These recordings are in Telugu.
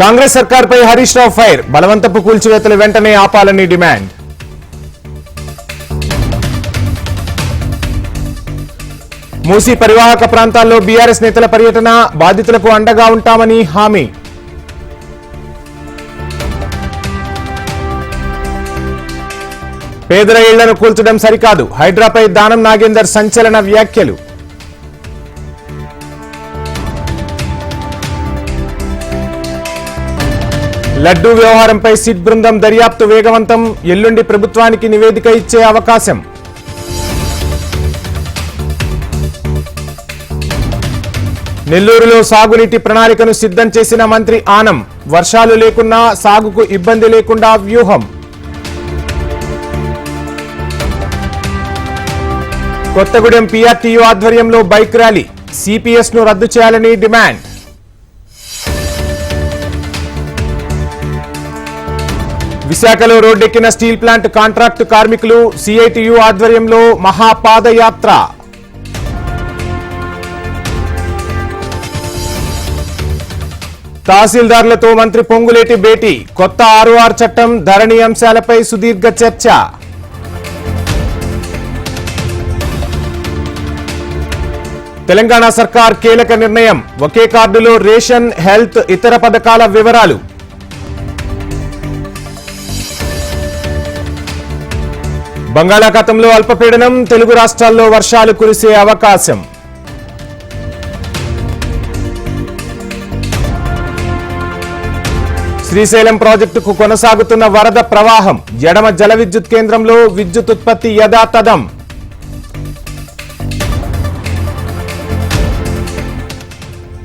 కాంగ్రెస్ సర్కార్పై హరీష్ రావు ఫైర్. బలవంతపు కూల్చివేతలు వెంటనే ఆపాలని డిమాండ్. మూసీ పరివాహక ప్రాంతాల్లో బీఆర్ఎస్ నేతల పర్యటన బాధితులకు అండగా ఉంటామని హామీ. పేదల ఇళ్ళను కూల్చడం సరికాదు. హైడ్రాపై దానం నాగేందర్ సంచలన వ్యాఖ్యలు. లడ్డూ వ్యవహారంపై సిట్ బృందం దర్యాప్తు వేగవంతం. ఎల్లుండి ప్రభుత్వానికి నివేదిక ఇచ్చే అవకాశం. నెల్లూరులో సాగునీటి ప్రణాళికను సిద్ధం చేసిన మంత్రి ఆనం. వర్షాలు లేకున్నా సాగుకు ఇబ్బంది లేకుండా వ్యూహం. కొత్తగూడెం పీఆర్టీయూ ఆధ్వర్యంలో బైక్ ర్యాలీ. సిపిఎస్ను రద్దు చేయాలని డిమాండ్. విశాఖలో రోడ్డెక్కిన స్టీల్ ప్లాంట్ కాంట్రాక్టు కార్మికులు సిఐటియు ఆధ్వర్యంలో మహాపాదయాత్ర. తహసీల్దార్లతో మంత్రి పొంగులేటి భేటీ కొత్త ఆర్ఓఆర్ చట్టం ధరణి అంశాలపై సుదీర్ఘ చర్చ. తెలంగాణ సర్కార్ కీలక నిర్ణయం ఒకే కార్డులో రేషన్ హెల్త్ ఇతర పథకాల వివరాలు. బంగాళాఖాతంలో అల్పపీడనం తెలుగు రాష్ట్రాల్లో వర్షాలు కురిసే అవకాశం. శ్రీశైలం ప్రాజెక్టుకు కొనసాగుతున్న వరద ప్రవాహం ఎడమ జల విద్యుత్ కేంద్రంలో విద్యుత్ ఉత్పత్తి యథాతథం.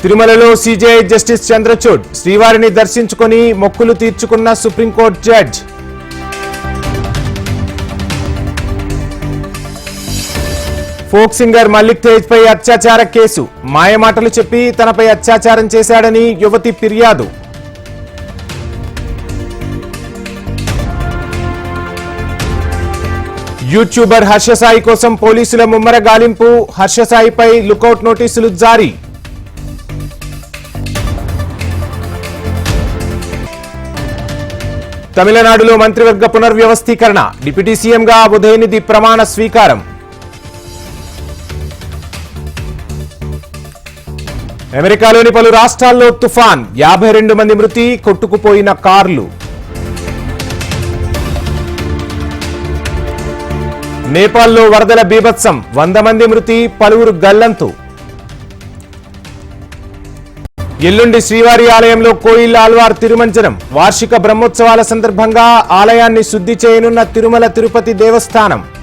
తిరుమలలో సీజేఐ జస్టిస్ చంద్రచూడ్ శ్రీవారిని దర్శించుకొని మొక్కులు తీర్చుకున్న Supreme Court judge. Folk singer Mallik Tej పై అత్యాచార కేసు. మాయమాటలు చెప్పి తనపై అత్యాచారం చేశాడని యువతి ఫిర్యాదు. యూట్యూబర్ హర్షసాయి కోసం పోలీసుల ముమ్మర గాలింపు హర్షసాయిపై లుకౌట్ నోటీసులు జారీ. తమిళనాడులో మంత్రివర్గ పునర్వ్యవస్థీకరణ. డిప్యూటీ సీఎంగా ఉదయనిధి ప్రమాణ స్వీకారం. అమెరికాలోని పలు రాష్ట్రాల్లో తుఫాన్. యాభై రెండు మంది మృతి కొట్టుకుపోయిన కార్లు. నేపాల్లో వరదల బీభత్సం. వంద మంది మృతి పలువురు గల్లంతు. ఎల్లుండి శ్రీవారి ఆలయంలో కోయిల్ ఆల్వార్ తిరుమంజనం. వార్షిక బ్రహ్మోత్సవాల సందర్భంగా ఆలయాన్ని శుద్ధి చేయనున్న తిరుమల తిరుపతి దేవస్థానం.